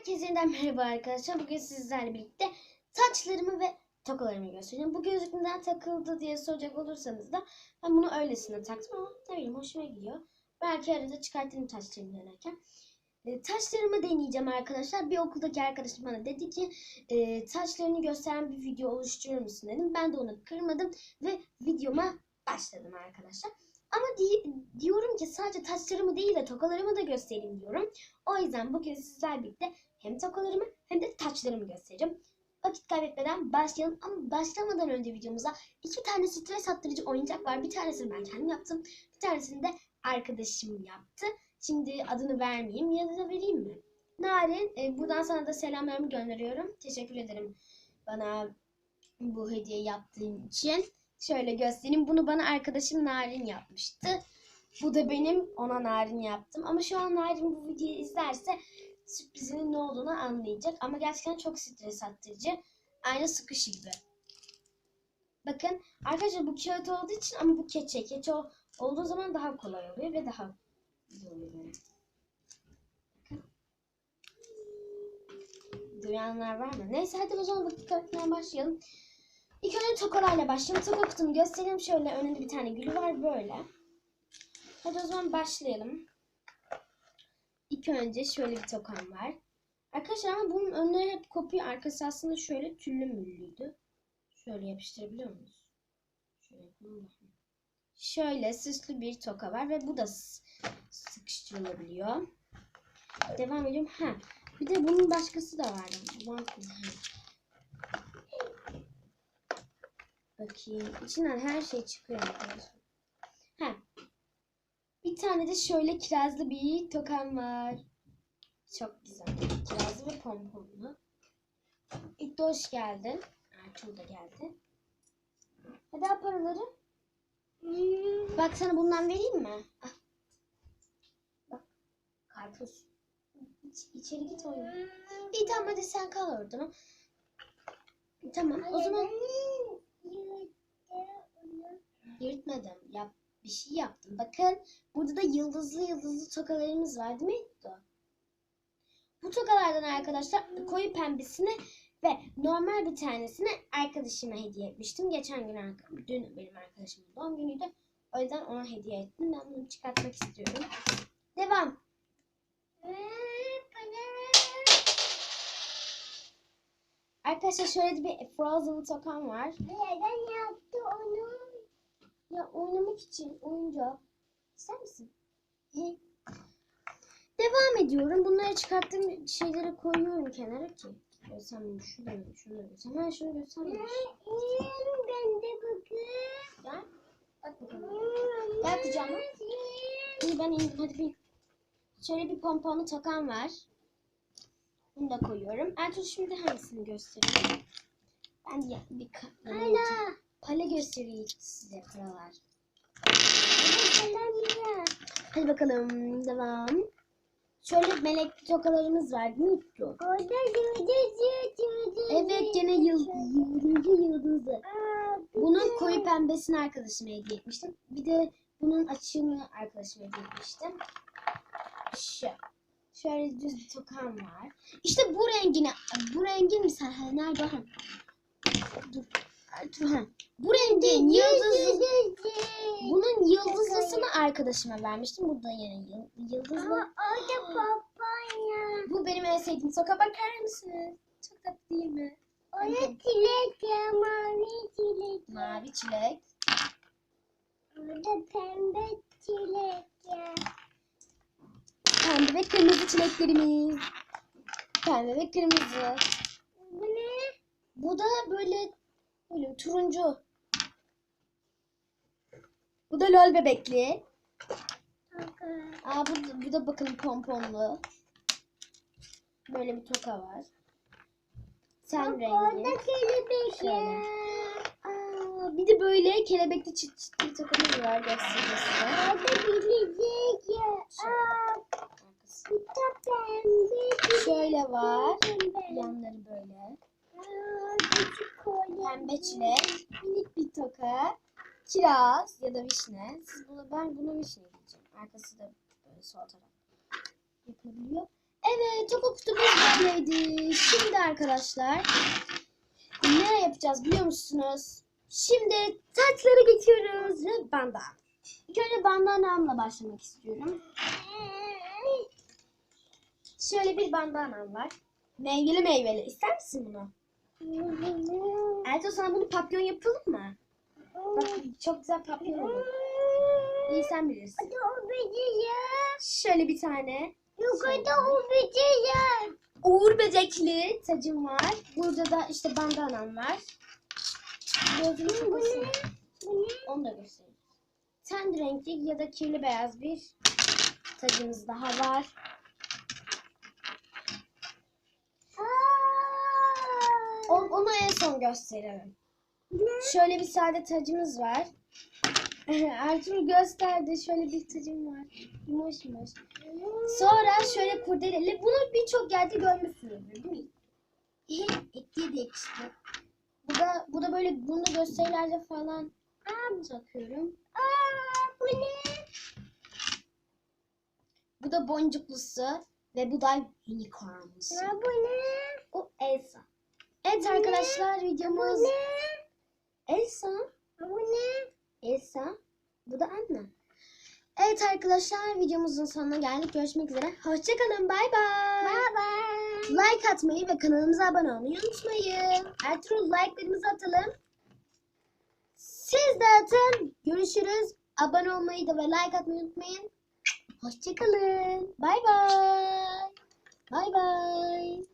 Herkese yeniden merhaba arkadaşlar. Bugün sizlerle birlikte saçlarımı ve tokalarımı göstereceğim. Bu gözlük neden takıldı diye soracak olursanız da ben bunu öylesine taktım ama ne bileyim hoşuma gidiyor. Belki arada çıkartırım taşlarımı denerken. E, taşlarımı deneyeceğim arkadaşlar. Bir okuldaki arkadaşım bana dedi ki e, taşlarını gösteren bir video oluşturur musun dedim. Ben de onu kırmadım ve videoma başladım arkadaşlar. Ama di- diyorum ki sadece taşlarımı değil de tokalarımı da göstereyim diyorum. O yüzden bugün sizlerle birlikte hem tokalarımı hem de taçlarımı göstereceğim. Vakit kaybetmeden başlayalım ama başlamadan önce videomuza iki tane stres attırıcı oyuncak var. Bir tanesini ben kendim yaptım. Bir tanesini de arkadaşım yaptı. Şimdi adını vermeyeyim ya da vereyim mi? Narin, e, buradan sana da selamlarımı gönderiyorum. Teşekkür ederim bana bu hediye yaptığın için. Şöyle göstereyim. Bunu bana arkadaşım Narin yapmıştı. Bu da benim ona Narin yaptım. Ama şu an Narin bu videoyu izlerse sürprizinin ne olduğunu anlayacak. Ama gerçekten çok stres attırıcı. Aynı sıkışı gibi. Bakın arkadaşlar bu kağıt olduğu için ama bu keçe. Keçe olduğu zaman daha kolay oluyor ve daha güzel oluyor. Bakın. Duyanlar var mı? Neyse hadi o zaman vakit başlayalım. İlk önce tokalarla başlayalım. Toka kutumu göstereyim. Şöyle önünde bir tane gülü var böyle. Hadi o zaman başlayalım. İlk önce şöyle bir tokam var. Arkadaşlar ama bunun önleri hep kopuyor. Arkası aslında şöyle tüllü müllüydü. Şöyle yapıştırabiliyor muyuz? Şöyle yapalım. Şöyle süslü bir toka var ve bu da sıkıştırılabiliyor. Devam ediyorum. Ha, bir de bunun başkası da vardı. One- ha. Bakayım. İçinden her şey çıkıyor arkadaşlar. Bir tane de şöyle kirazlı bir tokam var. Çok güzel. Kirazlı ve pomponlu. İlk de hoş geldin. Ertuğrul da geldi. Hadi al paraları. Bak sana bundan vereyim mi? Al. Bak. Karpuz. İç, içeri git oyna. İyi tamam hadi sen kal orada. Tamam o zaman Yırtmadım. Yap, bir şey yaptım. Bakın burada da yıldızlı yıldızlı tokalarımız var değil mi? Bu tokalardan arkadaşlar koyu pembesini ve normal bir tanesini arkadaşıma hediye etmiştim. Geçen gün, dün benim arkadaşımın doğum günüydü. O yüzden ona hediye ettim. Ben bunu çıkartmak istiyorum. Devam. Arkadaşlar şöyle bir Frozen tokam var. Neden yaptı onu? Ya oynamak için oyuncak. İster misin? He. Devam ediyorum. Bunları çıkarttığım şeyleri koyuyorum kenara ki. Görsem şunu da şunu da. Ha şunu görsem. Ben de bakayım. Gel. Bak bakalım. Gel kucağıma. İyi ben indim. Hadi bir. Şöyle bir pomponlu tokan var. Bunu da koyuyorum. Ertuğrul şimdi hangisini göstereyim? Ben de bir ka- Hala. Pale göstereyim size paralar. Hadi bakalım devam. Şöyle melek tokalarımız var değil mi? Yuttu. Orada yıldız yıldız. Evet gene yıl, yıldızlı yıldızlı. Aa, Bunun koyu pembesini arkadaşıma hediye etmiştim. Bir de bunun açığını arkadaşıma hediye etmiştim. Şu. Şöyle düz bir tokam var. İşte bu rengine, bu rengin mi sen? Nerede? Dur. Dur ha. Bu rengin yıldızlı, bunun yıldızlısını arkadaşıma vermiştim. Bu da yıl- yıldızlı. Aa, orada papaya. Bu benim en sevdiğim soka bakar mısınız? Çok tatlı değil mi? Orada çilek ya, mavi çilek. Mavi çilek. Orada pembe çilek ya. Pembe ve kırmızı çileklerimiz. Pembe ve kırmızı. Bu ne? Bu da böyle böyle turuncu. Bu da lol bebekli. Aa bu, da- bu da bakın pomponlu. Böyle bir toka var. Bak rengi. Şöyle. Aa, bir de böyle kelebekli çıt çıtlı tokamız var göstereyim size. Orada bilecek ya. Şöyle var. Yanları böyle. Aa, küçük. Pembe çilek, minik bir toka, kiraz ya da vişne. Siz bunu, ben bunu vişne diyeceğim. Arkası da böyle sol taraf yapılabiliyor. Evet Toko kutumuz böyleydi. Şimdi arkadaşlar ne yapacağız biliyor musunuz? Şimdi taçları geçiyoruz ve bandana. İlk önce bandanamla başlamak istiyorum. Şöyle bir bandanam var. Meyveli meyveli. İster misin bunu? Elto sana bunu papyon yapalım mı? Bak çok güzel papyon olur. İyi sen bilirsin. Şöyle bir tane. Yukarıda o böceği. Uğur böcekli tacım var. Burada da işte bandanam var. Gözünü. Bu ne? Onu da göstereyim. Ten renkli ya da kirli beyaz bir tacımız daha var. Aa. O- Onu en son gösterelim. Şöyle bir sade tacımız var. Ertuğrul gösterdi. Şöyle bir tacım var. Yumuş yumuş. Sonra şöyle kurdeleli. Bunu birçok yerde görmüşsünüzdür değil mi? Ekliye de yakıştı. Bu da, bu da böyle bunu da gösterilerde falan takıyorum. Aa, bu ne? Bu da boncuklusu ve bu da unicornlusu. Aa, bu ne? O Elsa. Evet arkadaşlar videomuz Bu ne? Elsa. Bu ne? Elsa. Bu da Anna. Evet arkadaşlar videomuzun sonuna geldik. Görüşmek üzere. Hoşçakalın. Bay bay. Baba. Like atmayı ve kanalımıza abone olmayı unutmayın. Ertuğrul like'larımızı atalım. Siz de atın. Görüşürüz. Abone olmayı da ve like atmayı unutmayın. Hoşçakalın. Bay bay. Bay bay.